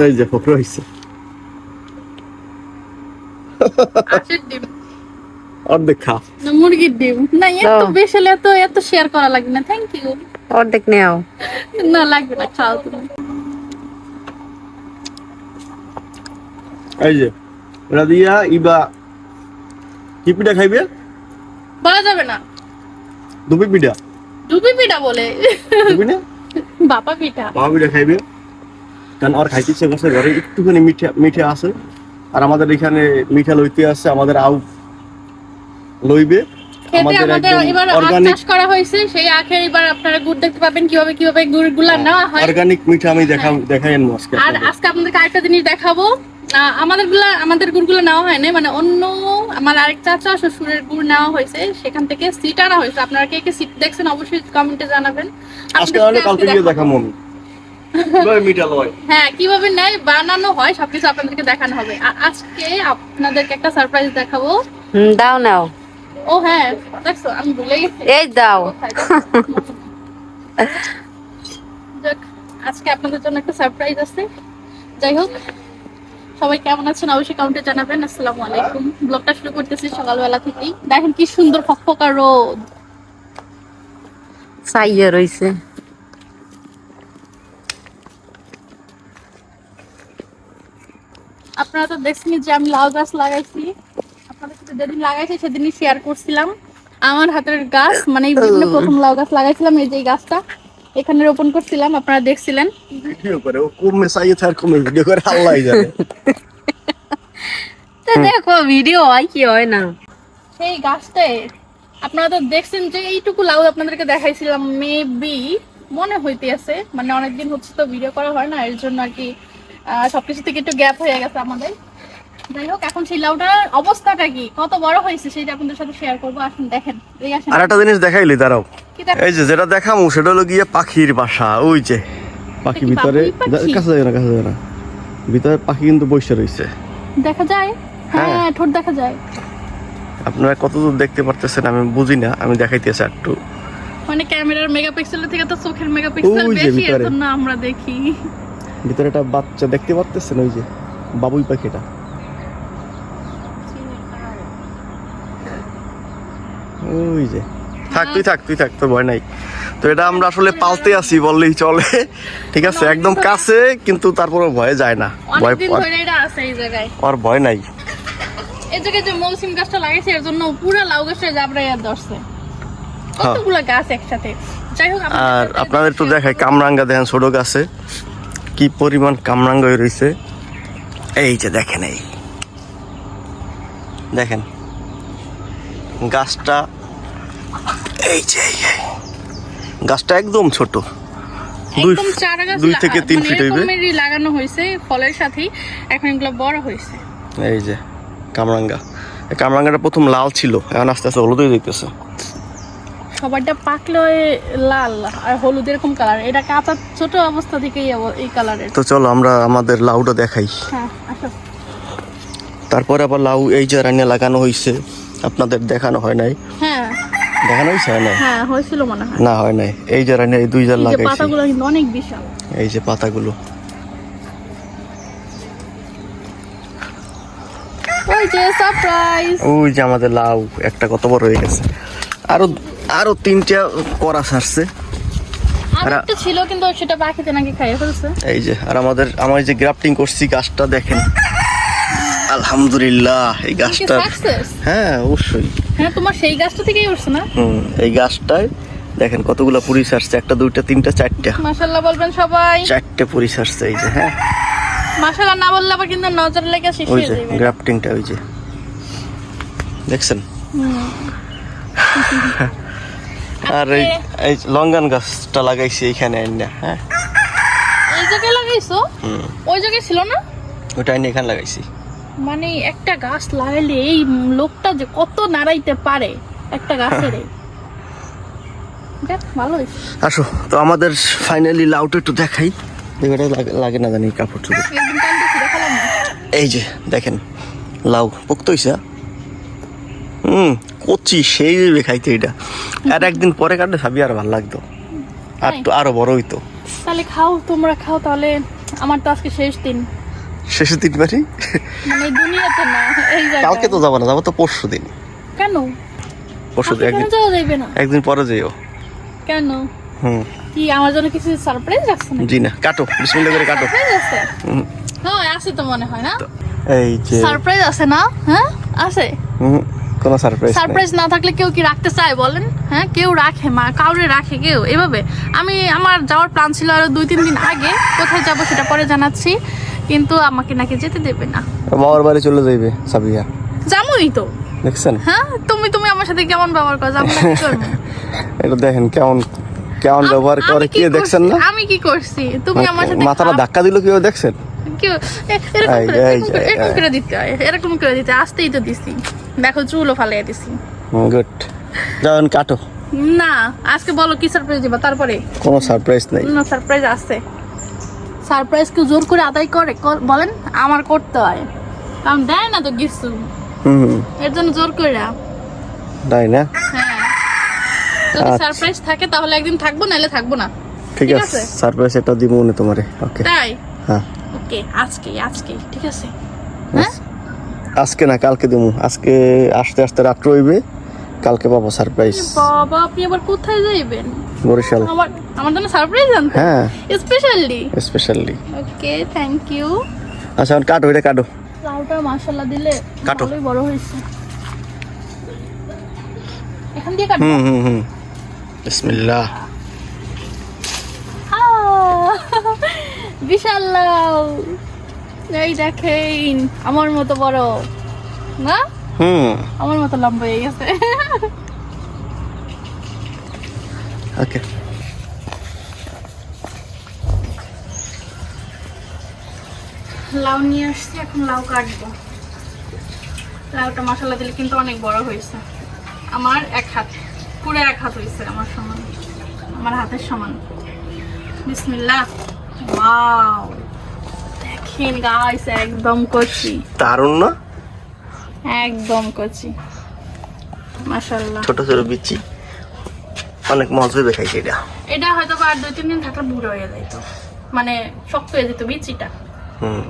এই যে ফোকরা হইছে অর্ধেক খা। না মুরগির ডিম। না এত। বেশি এত এত শেয়ার করা লাগবে না থ্যাংক ইউ অর্ধেক নেও। না লাগবে না খাও তুমি। এই যে এটা দিয়া ইবা কি পিঠা খাইবে? বলা যাবে না। দুপি পিঠা। ডুবি পিঠা বলে। দুপি না বাপা পিঠা। মামা পিঠা খাইবে? কারণ আর খাইতে ইচ্ছে করছে ঘরে একটুখানি মিঠা মিঠা আছে। আর আমাদের এখানে মিঠা লইতে আছে আমাদের আউ লইবে। আমাদের এবার অর্গানিক করা হয়েছে। সেই আখের এবার আপনারা গুড় দেখতে পাবেন কীভাবে কীভাবে গুড়গুলা নেওয়া হয়। অর্গানিক মিঠা আমি দেখা দেখাই আজকে আর আজকে আপনাদেরকে আরেকটা জিনিস দেখাবো। আমাদেরগুলা আমাদের গুড়গুলো নেওয়া হয় না মানে অন্য আমার আরেক চাচা শ্বশুরের গুড় নেওয়া হয়েছে। সেখান থেকে সিট আনা হয়েছে। আপনারা কে কে সিট দেখছেন অবশ্যই কমেন্টে জানাবেন। আজকে কালকে গিয়ে দেখাবো। আমি। হ্যাঁ? কীভাবে নেয় বানানো হয় সবকিছু আপনাদেরকে দেখানো হবে। আর আজকে আপনাদেরকে একটা সারপ্রাইজ দেখাবো। দাও নাও। ও হ্যাঁ দেখছ আমি ভুলে গেছি। এই দাও। আজকে আপনাদের জন্য একটা সারপ্রাইজ আছে। যাই হোক সবাই কেমন আছেন অবশ্যই কমেন্টে জানাবেন। আসসালামু আলাইকুম। ব্লগটা শুরু করতেছি সকালবেলা থেকেই। দেখেন কি সুন্দর ফকফকা রোদ। সাইয়ে রইছে। আপনারা তো দেখছেন যে আমি লাউ গাছ লাগাইছি। আপনাদের সাথে যেদিন লাগাইছি সেদিনই শেয়ার করছিলাম। আমার হাতের গাছ মানে এই জীবনে প্রথম লাউ গাছ লাগাইছিলাম এই যে এই গাছটা এখানে রোপণ করছিলাম আপনারা দেখছিলেন। ভিডিও করে ও কমে চাইছে আর কমে ভিডিও করে আল্লাহ জানে। তো দেখো ভিডিও হয় কি হয় না। সেই গাছটায় আপনারা তো দেখছেন যে এইটুকু লাউ আপনাদেরকে দেখাইছিলাম মেবি মনে হইতে আছে মানে অনেকদিন হচ্ছে তো ভিডিও করা হয় না এর জন্য আর কি সবকিছু থেকে একটু গ্যাপ হয়ে গেছে আমাদের। যাই হোক এখন সেই লাউটার অবস্থাটা কি? কত বড় হয়েছে সেটা আপনাদের সাথে শেয়ার করব। আসুন দেখেন আর একটা জিনিস দেখাইলি দাঁড়াও। এই যে যেটা দেখামু সেটা হলো গিয়ে পাখির বাসা ওই যে। পাখি ভিতরে কাছে যায় না কাছে যায় না। ভিতরে পাখি কিন্তু বসে রয়েছে। দেখা যায়? হ্যাঁ। হ্যাঁ ঠোঁট দেখা যায়। আপনারা কতদূর দেখতে পারতেছেন আমি বুঝি না আমি দেখাইতেছি একটু। মানে ক্যামেরার মেগাপিক্সেলের থেকে তো চোখের মেগাপিক্সেল বেশি এর ভিতরে। জন্য আমরা দেখি। ভিতরে একটা বাচ্চা দেখতে পারতেছেন ওই যে বাবুই পাখিটা? ওই যে। থাক তুই থাক তুই থাক তোর ভয় নাই। তো এটা আমরা আসলে পালতে আসি বললেই চলে। ঠিক আছে একদম কাছে কিন্তু তারপরে ভয় যায় না। ভয় এটা আছে এই জায়গায়। আর ভয় নাই। এই জায়গায় যে মৌসুম গাছটা লাগাইছে এর জন্য পুরো লাউ গাছটা জাবড়াইয়া ধরছে। হ্যাঁ। কতগুলো গাছ একসাথে? যাই হোক আর আপনাদের একটু দেখাই কামরাঙ্গা দেখেন ছোট গাছে। কি পরিমাণ কামরাঙ্গা হয়ে রয়েছে এই যে দেখেন এই। দেখেন গাছটা এই যে। গাছটা একদম ছোট। দুই দুই থেকে তিন মানে ফিট হইবে। লাগানো হয়েছে ফলের সাথেই। এখন এগুলো বড় হয়েছে। এই যে কামরাঙ্গা। কামরাঙ্গাটা প্রথম লাল ছিল এখন আস্তে আস্তে হলুদ হয়ে যেতেছে সবারটা পাকলে লাল আর হলুদ এরকম কালার এটা কাঁচা ছোট অবস্থা থেকেই এই কালারের তো চলো আমরা আমাদের লাউটা দেখাই। হ্যাঁ তারপরে আবার লাউ এই যে রান্না লাগানো হয়েছে আপনাদের দেখানো হয় নাই? হ্যাঁ। দেখানো হয়েছে হয় নাই? হ্যাঁ হয়েছিল মনে হয়। না হয় নাই। এই যে রান্না এই দুই জার এই যে পাতাগুলো কিন্তু অনেক বিশাল। এই যে পাতাগুলো। ওই যে সারপ্রাইজ ওই যে আমাদের লাউ একটা কত বড় হয়ে গেছে। আরও আরও তিনটা করা ছাড়ছে ছিল কিন্তু সেটা পাখিতে নাকি খাইয়ে ফেলছে। এই যে আর আমাদের আমার যে গ্রাফটিং করছি গাছটা দেখেন। আলহামদুলিল্লাহ এই গাছটা হ্যাঁ অবশ্যই। হ্যাঁ তোমার সেই গাছটা থেকেই উঠছে না? হুম এই গাছটায় দেখেন কতগুলো পুরি ছাড়ছে একটা দুইটা তিনটা চারটা। মাশাল্লাহ বলবেন সবাই। চারটে পুরি ছাড়ছে এই যে হ্যাঁ। মাশাল্লাহ না বললে আবার কিন্তু নজর লেগে শেষ হয়ে যে যাবে গ্রাফটিংটা ওই যে। দেখছেন? হুম। আর এই লঙ্গান গাছটা লাগাইছি এইখানে আইনা হ্যাঁ? এই জায়গায় লাগাইছো? ওই জায়গায় ছিল না? ওটা আইনে এখানে লাগাইছি। মানে একটা গাছ লাগাইলে এই লোকটা যে কত নাড়াইতে পারে একটা গাছের? দেখ আসো তো আমাদের ফাইনালি লাউটা একটু দেখাই। এবারে লাগে- না জানি কাপড় চোপড় এই যে দেখেন লাউ পোক্ত হইছে হুম কচি সেই খাইতে এটা। আর একদিন পরে কাটলে ভাবি আর ভালো লাগতো। আর তো আরও বড় হইতো। তাহলে খাও তোমরা খাও তাহলে আমার তো আজকে শেষ দিন। শেষে দিন বারি মানে দুনিয়াতে না এই কালকে তো যাব না যাব তো পরশু দিন। কেন? পরশু দিন একদিন যাওয়া যাইবে না? একদিন পরে যেও কেন? হুম। কি আমার জন্য কিছু সারপ্রাইজ আছে না জি না কাটো বিসমিল্লা করে কাটো। হ্যাঁ আছে তো মনে হয় না? এই যে সারপ্রাইজ আছে না? হ্যাঁ? আছে? হুম, কোনো সারপ্রাইজ সারপ্রাইজ না থাকলে কেউ কি রাখতে চায় বলেন? হ্যাঁ কেউ রাখে মা কাউরে রাখে কেউ? এভাবে। আমি আমার যাওয়ার প্ল্যান ছিল আরও দুই তিন দিন আগে। কোথায় যাব সেটা পরে জানাচ্ছি কিন্তু আমাকে নাকি যেতে দেবে না। বাবার বাড়ি চলে যাইবে সাবিয়া। যামই তো। দেখছেন? হ্যাঁ তুমি তুমি আমার সাথে কেমন ব্যবহার করো? আমরা কি করব এটা দেখেন কেমন কেমন ব্যবহার করে কি দেখছেন না? আমি কি করছি? তুমি আমার সাথে মাথাটা ধাক্কা দিল কেউ দেখছেন? কেউ এরকম। করে দিতে হয়। এরকম করে দিতে আসতেই তো দিছি। দেখো চুলও ফালিয়ে দিছি। গুড যাবেন কাটো। না আজকে বলো কি সারপ্রাইজ দিবা তারপরে? কোনো সারপ্রাইজ নেই। না সারপ্রাইজ আছে। সারপ্রাইজ কেউ জোর করে আদায় করে বলেন আমার করতে হয়। কারণ দেয় না তো কিছু। হুম এর জন্য জোর করে তাই না? হ্যাঁ। যদি আচ্ছা। সারপ্রাইজ থাকে তাহলে একদিন থাকব নাহলে থাকব না। ঠিক আছে। সারপ্রাইজ একটা দিব মনে তোমারে। ওকে তাই? হ্যাঁ। ওকে আজকে আজকে ঠিক আছে। হ্যাঁ? আজকে না কালকে দিমু। আজকে আসতে আসতে রাত্র হইবে কালকে পাবো সারপ্রাইজ বাবা আপনি আবার কোথায় যাইবেন? বরিশাল। আমার আমার জন্য সারপ্রাইজ আনতে? হ্যাঁ। Specially specially okay thank you আচ্ছা এখন কাটো এটা কাটো। লাউটা মাশাআল্লাহ দিলে কাটো। ভালোই বড় হয়েছে। এখান দিয়ে কাটো। হুম হুম হুম। বিসমিল্লাহ। বিশাল লাউ। এই দেখেন আমার মতো বড়। না? হুম। আমার মতো লম্বা হয়ে গেছে। ওকে। লাউ নিয়ে আসছি এখন লাউ কাটবো। লাউটা মশলা দিলে কিন্তু অনেক বড় হয়েছে। আমার এক হাত পুরো এক হাত হয়েছে আমার সমান। আমার হাতের সমান। বিসমিল্লাহ। ওয়াও। দেখেন গাইস একদম কচি। দারুণ না? একদম কচি। মাশাল্লাহ ছোট ছোট বিচি। অনেক মজা হইবে খাইছে এটা। এটা হয়তো আর দুই তিন দিন থাকলে বুড়ো হয়ে যাইতো মানে শক্ত হয়ে যেত বিচিটা। হুম।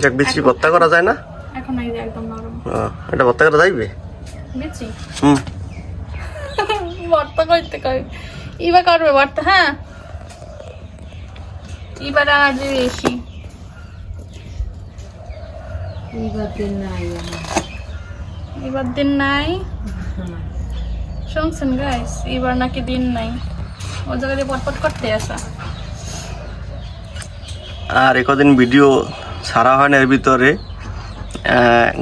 যাক বিচি ভর্তা করা যায় না? এখন এই যে একদম নরম। এটা ভর্তা করা যাইবে? বিচি? হুম। ভর্তা করতে কই এবার করবে ভর্তা হ্যাঁ? এবার আর বেশি। এবার দিন নাই শুনছেন গাইস এবার নাকি দিন নাই। ও জায়গায় পটপট করতে আসা। আর একদিন ভিডিও ছাড়া হয় না এর ভিতরে।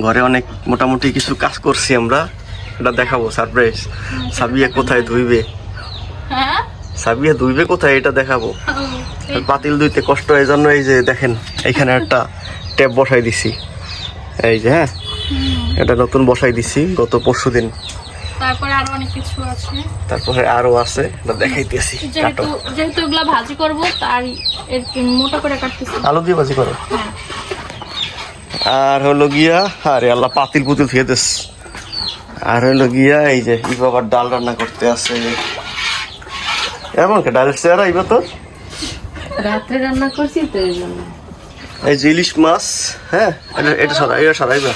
ঘরে অনেক মোটামুটি কিছু কাজ করছি আমরা। এটা দেখাবো সারপ্রাইজ সাবিয়া কোথায় ধুইবে? হ্যাঁ? সাবিয়া ধুইবে কোথায়? এটা দেখাবো। পাতিল ধুইতে কষ্ট এই জন্য এই যে দেখেন এখানে একটা ট্যাপ বসাই দিছি। এই যে হ্যাঁ? এটা নতুন বসাই দিছি গত পরশু দিন। তারপরে আরও অনেক কিছু আছে। তারপরে আরও আছে এটা দেখাইতেছি কাটো। যেহেতু যেহেতু এগুলা ভাজি করব তাই এর মোটা করে কাটতেছি। আলু দিয়ে ভাজি করো? হ্যাঁ। আর হলো গিয়া আরে আল্লাহ পাতিল পুতিল খেয়ে দিস। আর হলো গিয়া এই যে ই বাবার ডাল রান্না করতে আছে। এমন কে ডাইরেক্ট চেহারা ইবা তো রাত্রে রান্না করছি তো এই জন্য। এই যে ইলিশ মাছ হ্যাঁ? এটা এটা সরা এটা সরাইবা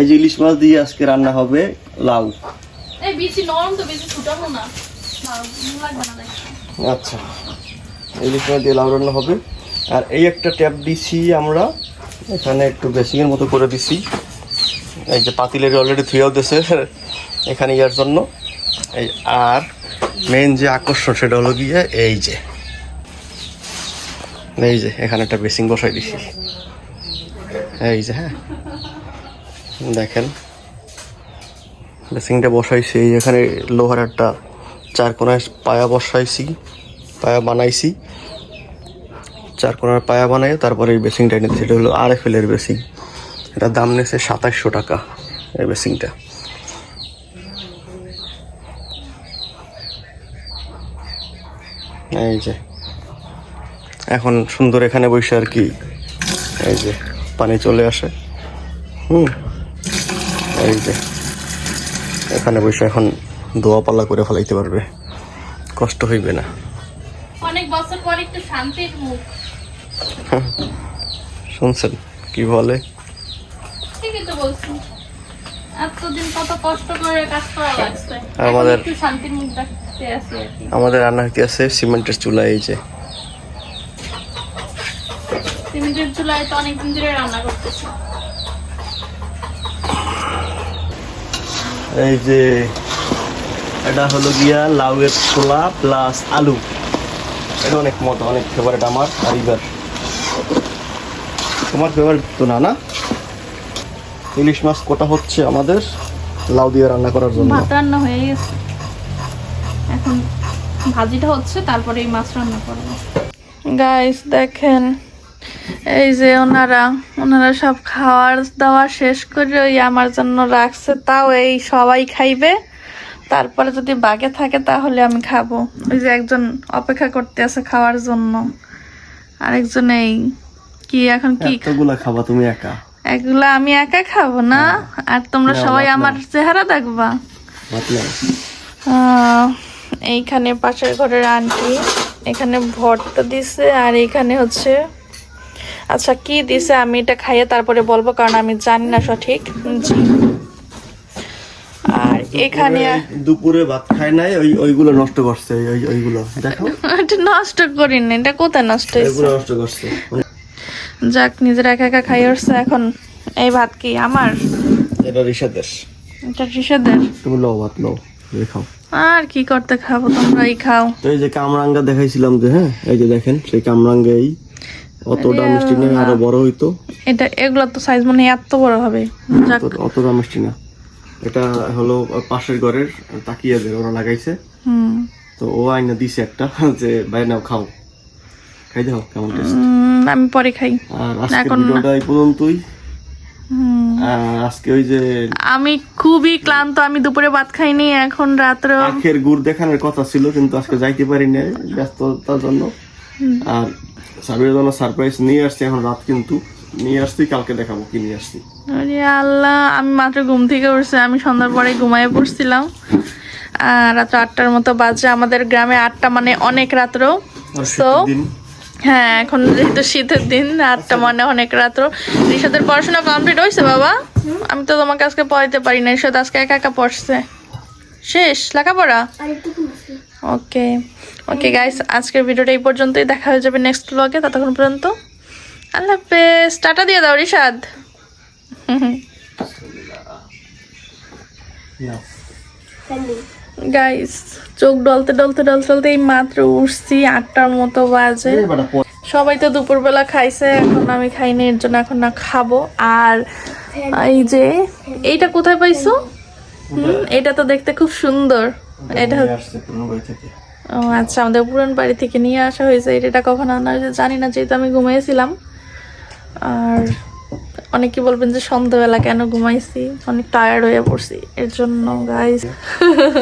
এই যে ইলিশ মাছ দিয়ে আজকে রান্না হবে লাউ। আচ্ছা। ইলিশ মাছ দিয়ে লাউ রান্না হবে। আর এই একটা ট্যাপ দিছি আমরা। এখানে একটু বেসিংয়ের মতো করে দিছি। এই যে পাতিলের অলরেডি থুয়েও দিছে এখানে ইয়ার জন্য। এই আর মেন যে আকর্ষণ সেটা হলো গিয়ে এই যে। এই যে, এখানে একটা বেসিং বসাই দিছি। এই যে হ্যাঁ। দেখেন। বেসিংটা বসাইছি, এই এখানে লোহার একটা চার কোনায় পায়া বসাইছি, পায়া বানাইছি। চার কোনার পায়া বানাই তারপরে এই বেসিংটা এনেছি, এটা হলো আর এফ এলের বেসিং এটা দাম নিয়েছে সাতাশশো টাকা, এই বেসিংটা এই যে। এখন সুন্দর এখানে বসে আর কি। এই যে পানি চলে আসে। হুম। এই যে এখানে বসে এখন দোয়া পাল্লা করে ফেলাইতে পারবে। কষ্ট হইবে না। অনেক বছর পর একটু শান্তির মুখ। শুনছেন? কি বলে? ঠিকই তো বলছি এতদিন কত কষ্ট করে কাজ করা লাগছে। আমাদের- একটু শান্তির মুখ দেখতে আসি আমাদের রান্না হইতে আছে সিমেন্টের চুলা এই যে। সিমেন্টের চুলায় তো অনেকদিন ধরে রান্না করতেছি। এই যে এটা হলো গিয়া লাউয়ের ছোলা প্লাস আলু। এটা অনেক মজা অনেক ফেভারিট আমার আর ইবার তোমার ফেভারিট তো না না? ইলিশ মাছ কোটা হচ্ছে আমাদের লাউ দিয়ে রান্না করার জন্য। ভাত রান্না হয়ে গেছে। এখন ভাজিটা হচ্ছে তারপরে এই মাছ রান্না করব। গাইস দেখেন এই যে ওনারা ওনারা সব খাওয়ার দাওয়া শেষ করে ওই আমার জন্য রাখছে তাও এই সবাই খাইবে। তারপরে যদি বাগে থাকে তাহলে আমি খাব। ওই যে একজন অপেক্ষা করতে আছে খাওয়ার জন্য। আরেকজন এই কি এখন কি খাবা তুমি একা? এগুলা আমি একা খাব না? আর তোমরা সবাই আমার চেহারা দেখবা? এইখানে পাশের ঘরের আন্টি এখানে ভর্তা দিছে আর এখানে হচ্ছে আচ্ছা কি দিছে আমি এটা খাইয়ে তারপরে বলব কারণ আমি জানি না সঠিক। আর এখানে দুপুরে- ভাত খায় নাই ওই ওইগুলো নষ্ট করছে ওই ওই- ওইগুলো। দেখো এটা নষ্ট করিনি এটা কোথায় নষ্ট হয়েছে এগুলো নষ্ট করছে। যাক নিজের একা একা খাই উঠছে এখন এই ভাত কি আমার? এটা ঋষাদের। এটা ঋষাদের? তুমি লও ভাত লও খাও। আর কি করতে খাব তোমরাই খাও। তো এই যে কামরাঙ্গা দেখাইছিলাম যে হ্যাঁ এই যে দেখেন সেই কামরাঙ্গা এই অতটা মিষ্টি না আরও বড় হইতো। এটা এগুলো তো সাইজ মানে এত বড় হবে। অত- অতটা মিষ্টি না। এটা হলো পাশের ঘরের তাকিয়াদের ওরা লাগাইছে। হুম। তো ও আইনা দিছে একটা যে ভাই নাও খাও। খাই দাও কেমন টেস্ট আমি পরে খাই। আর আজকে। ভিডিওটা এই পর্যন্তই। আজকে ওই যে আমি খুবই ক্লান্ত আমি দুপুরে ভাত খাইনি এখন রাত্রে আখের গুড় দেখানোর কথা ছিল কিন্তু আজকে যাইতে পারি না ব্যস্ততার জন্য। আর সাবিরের জন্য সারপ্রাইজ নিয়ে আসছি এখন রাত কিন্তু। নিয়ে আসছি কালকে দেখাবো কি নিয়ে আসছি। আরে আল্লাহ আমি মাত্র ঘুম থেকে উঠছি আমি সন্ধ্যার পরে ঘুমায় পড়ছিলাম। আর রাত্র আটটার মতো বাজে আমাদের গ্রামে আটটা মানে অনেক রাত্র। দিন। হ্যাঁ এখন যেহেতু শীতের দিন আটটা মানে অনেক রাত্র। ঋষাদের পড়াশোনা কমপ্লিট হয়েছে বাবা? আমি তো তোমাকে আজকে পড়াইতে পারি না ঋষাদ আজকে একা একা পড়ছে। শেষ লেখাপড়া? ওকে ওকে গাইস আজকের ভিডিওটা এই পর্যন্তই। দেখা হয়ে যাবে নেক্সট ব্লগে ততক্ষণ পর্যন্ত আল্লাহ হাফেজ। টাটা দিয়ে দাও নাও। গাইস চোখ ডলতে ডলতে ডলতে ডলতে এই মাত্র উঠছি আটটার মতো বাজে। সবাই তো দুপুরবেলা খাইছে এখন আমি খাইনি এর জন্য এখন না খাব। আর এই যে এইটা কোথায় পাইছো? হুম এটা তো দেখতে খুব সুন্দর। এটা ও আচ্ছা আমাদের পুরান বাড়ি থেকে নিয়ে আসা হয়েছে এটা কখন আনা হয়েছে জানি না যেহেতু আমি ঘুমিয়েছিলাম আর অনেকে বলবেন যে সন্ধ্যাবেলা কেন ঘুমাইছি? অনেক টায়ার্ড হয়ে পড়ছি এর জন্য গাইস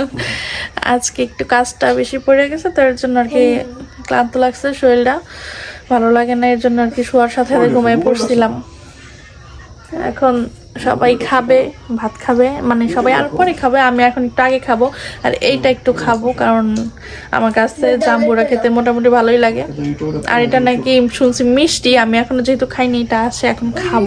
আজকে একটু কাজটা বেশি পড়ে গেছে তো এর জন্য আর কি ক্লান্ত লাগছে শরীরটা ভালো লাগে না এর জন্য আর কি শোয়ার সাথে সাথে ঘুমিয়ে পড়ছিলাম। এখন সবাই খাবে, ভাত খাবে মানে সবাই আর পরে খাবে, আমি এখন একটু আগে খাব, আর এইটা একটু খাব, কারণ আমার কাছে জাম্বুরা খেতে মোটামুটি ভালোই লাগে। আর এটা নাকি শুনছি মিষ্টি, আমি এখনও যেহেতু খাইনি, এটা আছে, এখন খাব।